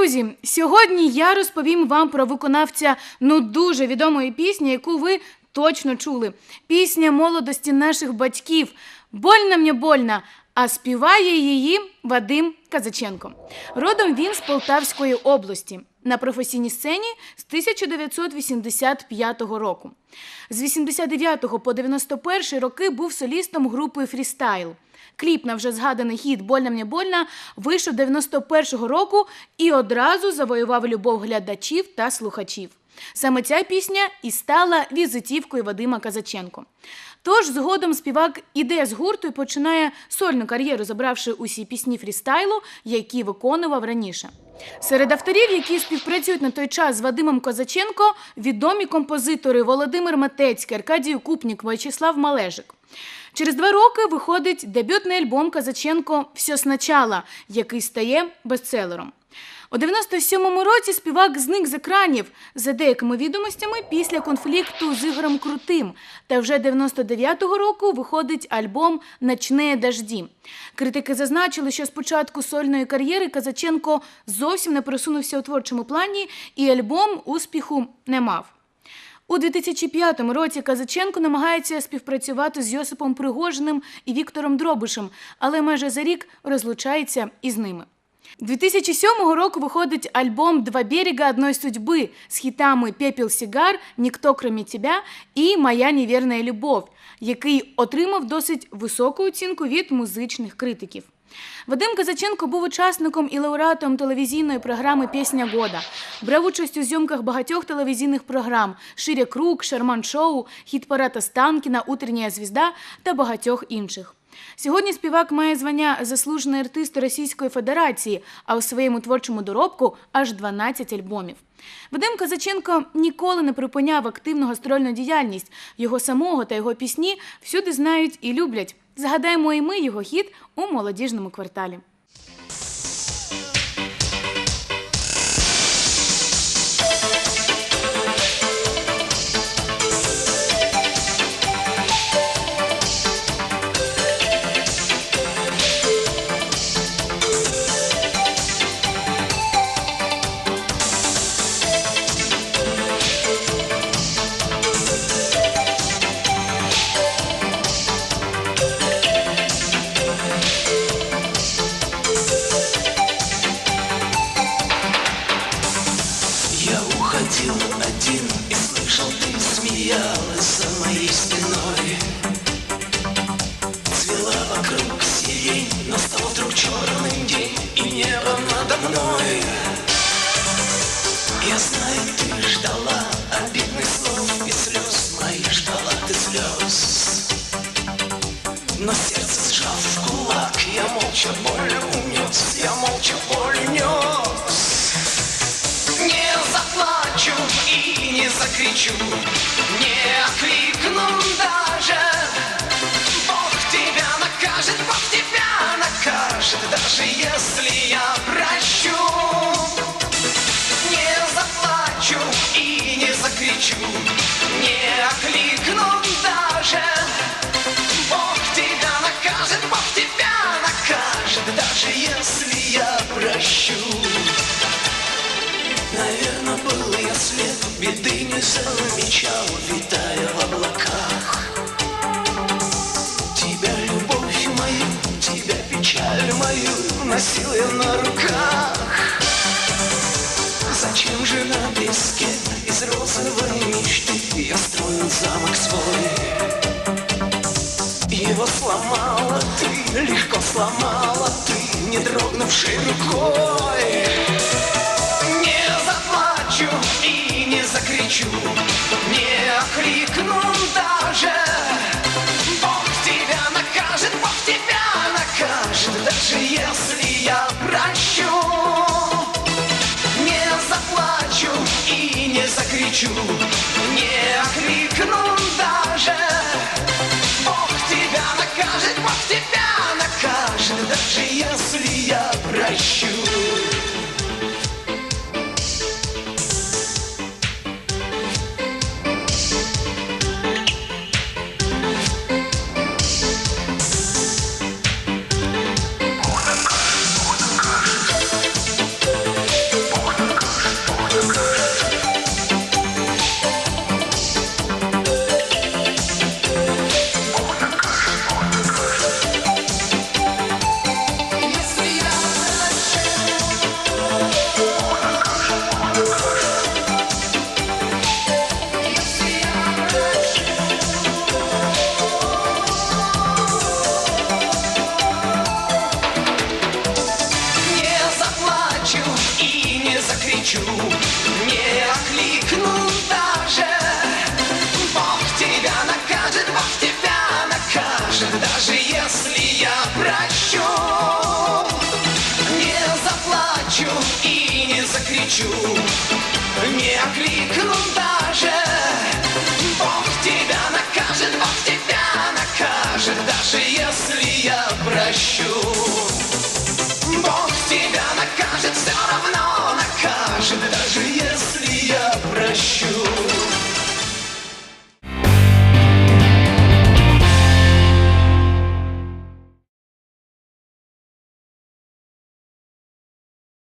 друзі, сьогодні я розповім вам про виконавця ну дуже відомої пісні, яку ви точно чули. Пісня молодості наших батьків. Больно мені больно. А співає її Вадим Казаченко. Родом він з Полтавської області. На професійній сцені з 1985 року. З 89 по 91 роки був солістом групи Фрістайл. Кліп на вже згаданий хіт Больна мені больна вийшов 91-го року і одразу завоював любов глядачів та слухачів. Саме ця пісня і стала візитівкою Вадима Казаченко. Тож згодом співак іде з гурту і починає сольну кар'єру, забравши усі пісні фрістайлу, які виконував раніше. Серед авторів, які співпрацюють на той час з Вадимом Козаченко, відомі композитори Володимир Матецький, Аркадій Купнік, Вячеслав Малежик. Через два роки виходить дебютний альбом Казаченко Все спочатку», який стає бестселером. У 97-му році співак зник з екранів за деякими відомостями після конфлікту з Ігорем Крутим. Та вже 99-го року виходить альбом «Ночні дожді». Критики зазначили, що з початку сольної кар'єри Казаченко зовсім не просунувся у творчому плані, і альбом успіху не мав. У 2005 році Казаченко намагається співпрацювати з Йосипом Пригожиним і Віктором Дробишем, але майже за рік розлучається із ними. 2007 року виходить альбом «Два берега одной судьби» з хітами «Пепел сигар», «Ніхто кроме тебя» і «Моя неверная любов», який отримав досить високу оцінку від музичних критиків. Вадим Казаченко був учасником і лауреатом телевізійної програми Пісня года. Брав участь у зйомках багатьох телевізійних програм Ширя Круг, Шарман Шоу, Хіт Парад Останкіна, Утрення звізда та багатьох інших. Сьогодні співак має звання заслужений артист Російської Федерації, а у своєму творчому доробку аж 12 альбомів. Вадим Казаченко ніколи не припиняв активну гастрольну діяльність. Його самого та його пісні всюди знають і люблять. Згадаємо і ми його хіт у молодіжному кварталі. Но сердце сжав в кулак, я молча боль унес, я молча боль унес. Не заплачу и не закричу, не окликну даже. Бог тебя накажет, Бог тебя накажет, даже если я носил я на руках. Зачем же на песке из розовой мечты я строил замок свой? Его сломала ты, легко сломала ты, не дрогнувшей рукой. Run. Кричу Не окликну даже. Бог тебя накажет, Бог тебя накажет Даже если я прощу